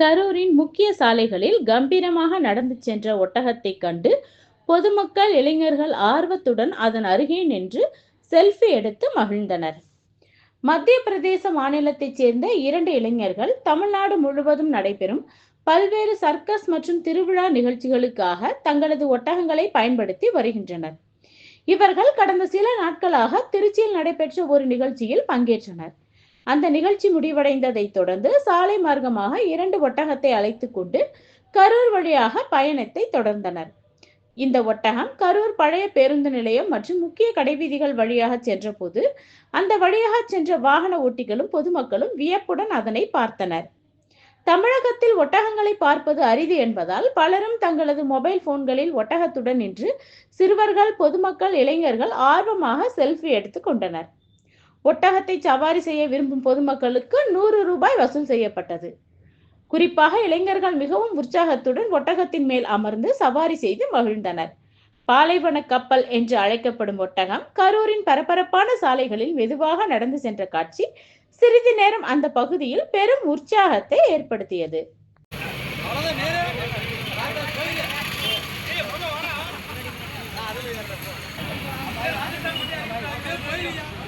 கரூரின் முக்கிய சாலைகளில் கம்பீரமாக நடந்து சென்ற ஒட்டகத்தைக் கண்டு பொதுமக்கள் இளைஞர்கள் ஆர்வத்துடன் அதன் அருகே நின்று செல்ஃபி எடுத்து மகிழ்ந்தனர். மத்திய பிரதேச மாநிலத்தைச் சேர்ந்த இரண்டு இளைஞர்கள் தமிழ்நாடு முழுவதும் நடைபெறும் பல்வேறு சர்க்கஸ் மற்றும் திருவிழா நிகழ்ச்சிகளுக்காக தங்களது ஒட்டகங்களை பயன்படுத்தி வருகின்றனர். இவர்கள் கடந்த சில நாட்களாக திருச்சியில் நடைபெற்ற ஒரு நிகழ்ச்சியில் பங்கேற்றனர். அந்த நிகழ்ச்சி முடிவடைந்ததை தொடர்ந்து சாலை மார்க்கமாக இரண்டு ஒட்டகத்தை அழைத்து கொண்டு கரூர் வழியாக பயணத்தை தொடர்ந்தனர். இந்த ஒட்டகம் கரூர் பழைய பேருந்து நிலையம் மற்றும் முக்கிய கடைவீதிகள் வழியாக சென்றபோது அந்த வழியாக சென்ற வாகன ஓட்டிகளும் பொதுமக்களும் வியப்புடன் அதனை பார்த்தனர். தமிழகத்தில் ஒட்டகங்களை பார்ப்பது அரிது என்பதால் பலரும் தங்களது மொபைல் போன்களில் ஒட்டகத்துடன் நின்று சிறுவர்கள் பொதுமக்கள் இளைஞர்கள் ஆர்வமாக செல்ஃபி எடுத்துக் கொண்டனர். ஒட்டகத்தை சவாரி செய்ய விரும்பும் பொதுமக்களுக்கு நூறு ரூபாய் வசூல் செய்யப்பட்டது. குறிப்பாக இளைஞர்கள் மிகவும் உற்சாகத்துடன் ஒட்டகத்தின் மேல் அமர்ந்து சவாரி செய்து மகிழ்ந்தனர். பாலைவன கப்பல் என்று அழைக்கப்படும் ஒட்டகம் கரூரின் பரபரப்பான சாலைகளில் மெதுவாக நடந்து சென்ற காட்சி சிறிது நேரம் அந்த பகுதியில் பெரும் உற்சாகத்தை ஏற்படுத்தியது. Yeah.